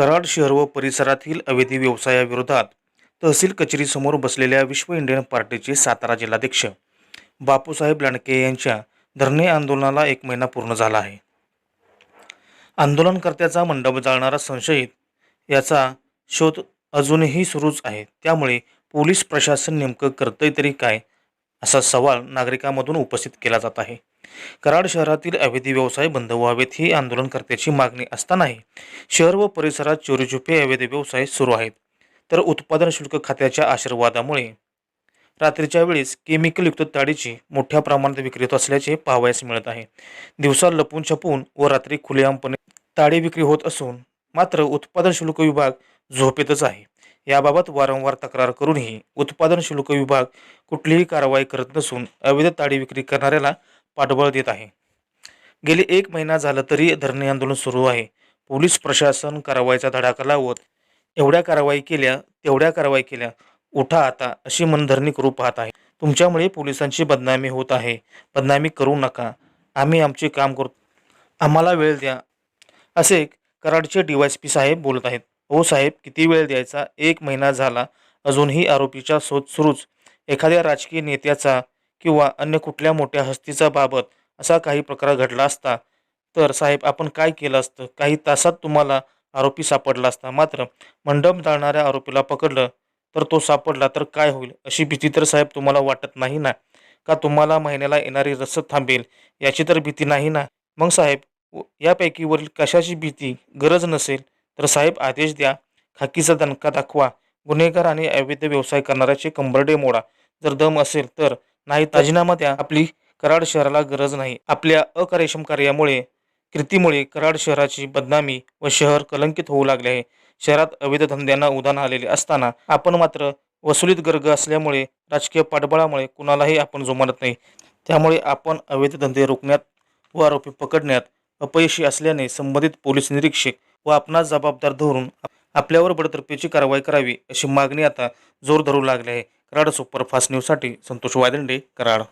कराड शहर व परिसरातील अवैध व्यवसायाविरोधात तहसील कचेरीसमोर बसलेल्या विश्व इंडियन पार्टीचे सातारा जिल्हाध्यक्ष बापूसाहेब लांडके यांच्या धरणे आंदोलनाला एक महिना पूर्ण झाला आहे. आंदोलनकर्त्याचा मंडप जाळणारा संशयित याचा शोध अजूनही सुरूच आहे. त्यामुळे पोलीस प्रशासन नेमकं करतंय तरी काय असा सवाल नागरिकांमधून उपस्थित केला जात आहे. कराड शहरातील अवैध व्यवसाय बंद व्हावेत ही आंदोलनकर्त्याची मागणी असतानाही शहर व परिसरात चोरीछुपे अवैध व्यवसाय सुरू आहेत. तर उत्पादन शुल्क खात्याच्या आशीर्वादामुळे रात्रीच्या वेळेस केमिकलयुक्त ताडीची मोठ्या प्रमाणात विक्री होत असल्याचे पाहावयास मिळत आहे. दिवसा लपून छपून व रात्री खुलेआमपणे ताडी विक्री होत असून मात्र उत्पादन शुल्क विभाग झोपेतच आहे. याबाबत वारंवार तक्रार करूनही उत्पादन शुल्क विभाग कुठलीही कारवाई करत नसून अवैध ताडी विक्री करणाऱ्याला पाठबळ देत आहे. गेले एक महिना झालं तरी धरणे आंदोलन सुरू आहे. पोलीस प्रशासन कारवाईचा धडाका लावत एवढ्या कारवाई केल्या तेवढ्या कारवाई केल्या. उठा आता अशी मनधरणी करू पाहत आहे. तुमच्यामुळे पोलिसांची बदनामी होत आहे. बदनामी करू नका. आम्ही आमचे काम करू आम्हाला वेळ द्या. असे कराडचे D Y S P saheb बोलत आहेत. हो साहेब किती वेळ द्यायचा? एक महिना झाला. अजूनही आरोपीचा शोध सुरूच. एखाद्या राजकीय नेत्याचा किंवा अन्य कुठल्या मोठ्या हस्तीचा बाबत असा काही प्रकार घडला असता तर साहेब आपण काय केलं असतं? काही तासात तुम्हाला आरोपी सापडला असता. मात्र मंडप जाळणाऱ्या आरोपीला पकडलं तर तो सापडला तर काय होईल? अशी भीती तर साहेब तुम्हाला वाटत नाही ना? का तुम्हाला महिन्याला येणारी रसद थांबेल? याची तर भीती नाही ना? मग साहेब यापैकी वरील कशाची भीती? गरज नसेल? तर साहेब आदेश द्या. खाकीचा दणका दाखवा. गुन्हेगार आणि अवैध व्यवसाय करणाऱ्याचे कंबरडे मोडा. जर दम असेल तर. नाही ताजीनामा राजीनामा द्या. आपली कराड शहराला गरज नाही. आपल्या अकार्यक्षम कार्यामुळे कृतीमुळे कराड शहराची बदनामी व शहर कलंकित होऊ लागले आहे. शहरात अवैध धंद्यांना उदाहरण आलेले असताना आपण मात्र वसुलीत गर्ग असल्यामुळे राजकीय पाठबळामुळे कुणालाही आपण जुमानत नाही. त्यामुळे आपण अवैध धंदे रोखण्यात व आरोपी पकडण्यात अपयशी असल्याने संबंधित पोलीस निरीक्षक व आपणास जबाबदार धरून आपल्यावर बडतर्फीची कारवाई करावी अशी मागणी आता जोर धरू लागली आहे. कराड सुपरफास्ट न्यूजसाठी संतोष वायदंडे कराड.